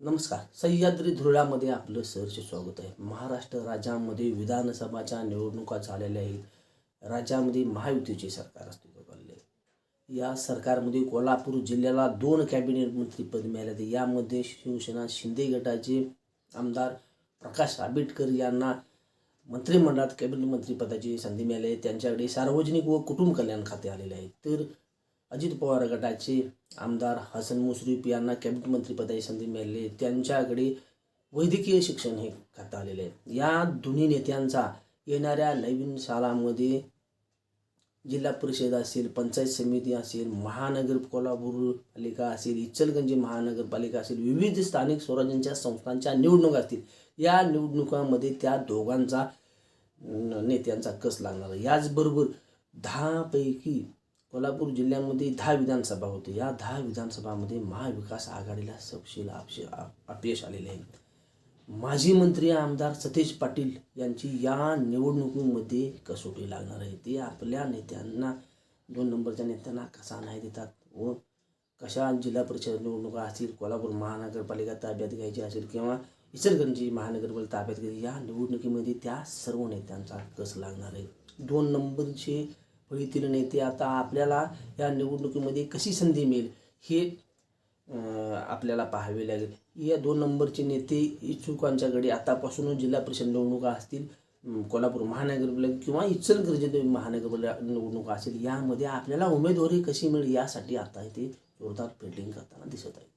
नमस्कार. सह्याद्री धुळ्यामध्ये आपलं सरचे स्वागत आहे. महाराष्ट्र राज्यामध्ये विधानसभाच्या निवडणुका झालेल्या आहेत. राज्यामध्ये महायुतीचे सरकार अस्तित्वात आलेले आहे. या सरकारमध्ये कोल्हापूर जिल्ह्याला दोन कॅबिनेट मंत्रीपद मिळाले आहेत यामध्ये शिवसेना शिंदे गटाचे आमदार प्रकाश आंबेडकर यांना मंत्रिमंडळात कॅबिनेट मंत्रीपदाची संधी मिळाली आहे. त्यांच्याकडे सार्वजनिक व कुटुंब कल्याण खाते आलेले आहे. तर अजित पवार गटाचे आमदार हसन मुश्रीफ यांना कॅबिनेट मंत्रीपदाची संधी मिळाली. त्यांच्याकडे वैद्यकीय शिक्षण हे करता आलेले आहे. या दोन्ही नेत्यांचा येणाऱ्या नवीन सालामध्ये जिल्हा परिषद असेल पंचायत समिती असेल महानगर कोल्हापूर पालिका असेल इचलगंजी महानगरपालिका असेल विविध स्थानिक स्वराज्यांच्या संस्थांच्या निवडणुका असतील. या निवडणुकांमध्ये त्या दोघांचा नेत्यांचा कस लागणार आहे? याचबरोबर दहापैकी कोल्हापूर जिल्ह्यामध्ये दहा विधानसभा होते. या दहा विधानसभामध्ये महाविकास आघाडीला सपशील अपशे अपयश आलेले आहे. माजी मंत्री आमदार सतेज पाटील यांची या निवडणुकीमध्ये कसोटी लागणार आहे. ते आपल्या नेत्यांना दोन नंबरच्या नेत्यांना कसा नाही देतात व कशा जिल्हा परिषद निवडणुका असतील कोल्हापूर महानगरपालिका ताब्यात घ्यायची असेल किंवा इचलगंजी महानगरपालिका ताब्यात घ्यायची या निवडणुकीमध्ये त्या सर्व नेत्यांचा कस लागणार आहे? दोन नंबरचे होळीतील नेते आता आपल्याला या निवडणुकीमध्ये कशी संधी मिळेल हे आपल्याला पाहावे लागेल. या दोन नंबरचे नेते इच्छुकांच्याकडे आतापासूनच जिल्हा परिषद निवडणुका असतील कोल्हापूर महानगरपालिका किंवा इचलकरंजी महानगरपालिका निवडणुका असेल यामध्ये आपल्याला उमेदवारी कशी मिळेल यासाठी आता इथे जोरदार फिल्डिंग करताना दिसत आहे.